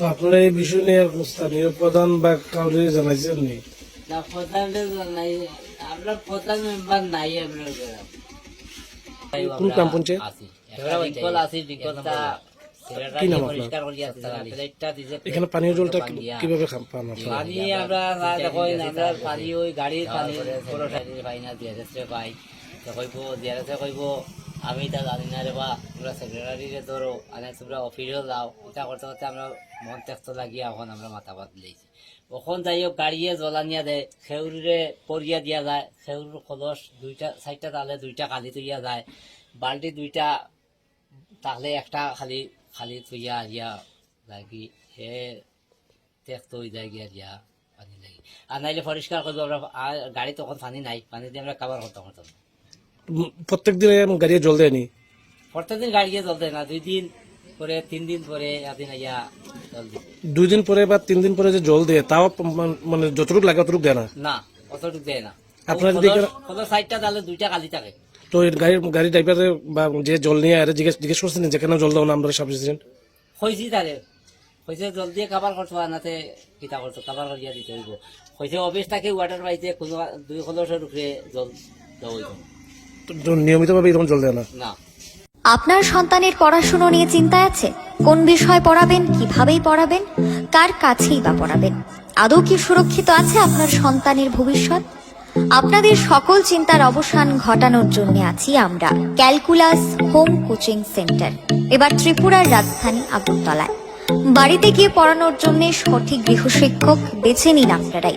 তো আপনারা এই বিষয় নিয়ে স্থানীয় প্রধান বা কাউরে জানাইছেন নি? না প্রধানটা নাই আমরা প্রধান মেম্বার নাই আমরা গ্রাম। কোন গ্রাম পঞ্চায়েত? কি নাম এখানে পানীয় জলটা কীভাবে পান পানি আমরা দেখো আমরা পানি ওই গাড়ির পানি পাই না ডিআরএসে পাই। কইব ডিআরএসে কইব আমি তা জানি না রে বা আমরা সেক্রেটারিরে ধরো অনেক তোমরা অফিসেও যাও। এটা করতে করতে আমরা মন ত্যাক্ত লাগিয়ে এখন আমরা মাথা পাত দিয়েছি ওখন যাইও গাড়িয়ে জ্বলানিয়া দেয় খেউরিরে পরিয়া দিয়া যায়। খেউর কলস দুইটা চারটা তালে দুইটা কালি তুইয়া যায়। বাল্টি দুইটা তাহলে একটা খালি খালি তুইয়া ইয়া লাগি হে ত্যাক্ত হয়ে যায় গিয়া দিয়া পানি লাগি। আর নাইলে পরিষ্কার করব আমরা গাড়ি তখন পানি নাই পানি দিয়ে আমরা কাবার করতে পারতাম না। উম, প্রত্যেক দিনে গাড়ি জল দেয়নি। প্রত্যেকদিন গাড়ি গিয়ে চলতে না দুই দিন পরে তিন দিন পরে একদিন ইয়া জল দিই দুই দিন পরে বা তিন দিন পরে যে জল দেয় তাও মান- যতটুকু লাগে অতটুকু দেয় না? না অতটুকু দেয় না। আপনারা যদি কত সাইডটা তাহলে দুইটা কালি থাকে। তো গাড়ির গাড়ি ড্রাইভারে বা যে জল নিয়ে আরে জিজ্ঞেস জিজ্ঞেস করছেন যেখানে জল দাও না আমরা সাফিসিয়েন্ট হয়েছি তারে হয়েছে জল দিয়ে কাবার করতে আনাতে কিতা করতো? কাবার করিয়া দিতে হইব। হয়েছে অফিস থাকে ওয়াটার পাইতে কোনো দুই খলসের উপরে জল দেওয়া হইব। নিয়মিতভাবে এরকম জল দেয় না। আপনার সন্তানের পড়াশুনো নিয়ে চিন্তায় আছে? কোন বিষয় পড়াবেন? কিভাবেই পড়াবেন? কার কাছেই বা পড়াবেন? আদৌ কি সুরক্ষিত আছে আপনার সন্তানের ভবিষ্যৎ? আপনাদের সকল চিন্তার অবসান ঘটানোর জন্য আছি আমরা ক্যালকুলাস হোম কোচিং সেন্টার এবার ত্রিপুরার রাজধানী আগরতলায়। বাড়িতে গিয়ে পড়ানোর জন্য সঠিক গৃহশিক্ষক বেছে নিন আপনারাই।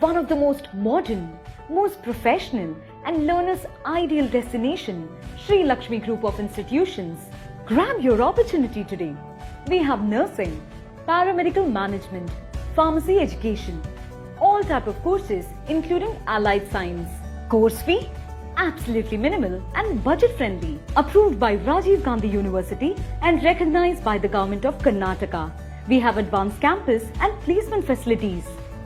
One of the most modern, most professional, and learners' ideal destination, Sri Lakshmi Group of Institutions. Grab your opportunity today. We have nursing, paramedical management, pharmacy education, all type of courses including allied science. Course fee? Absolutely minimal and budget friendly. Approved by Rajiv Gandhi University and recognized by the government of Karnataka. We have advanced campus and placement facilities.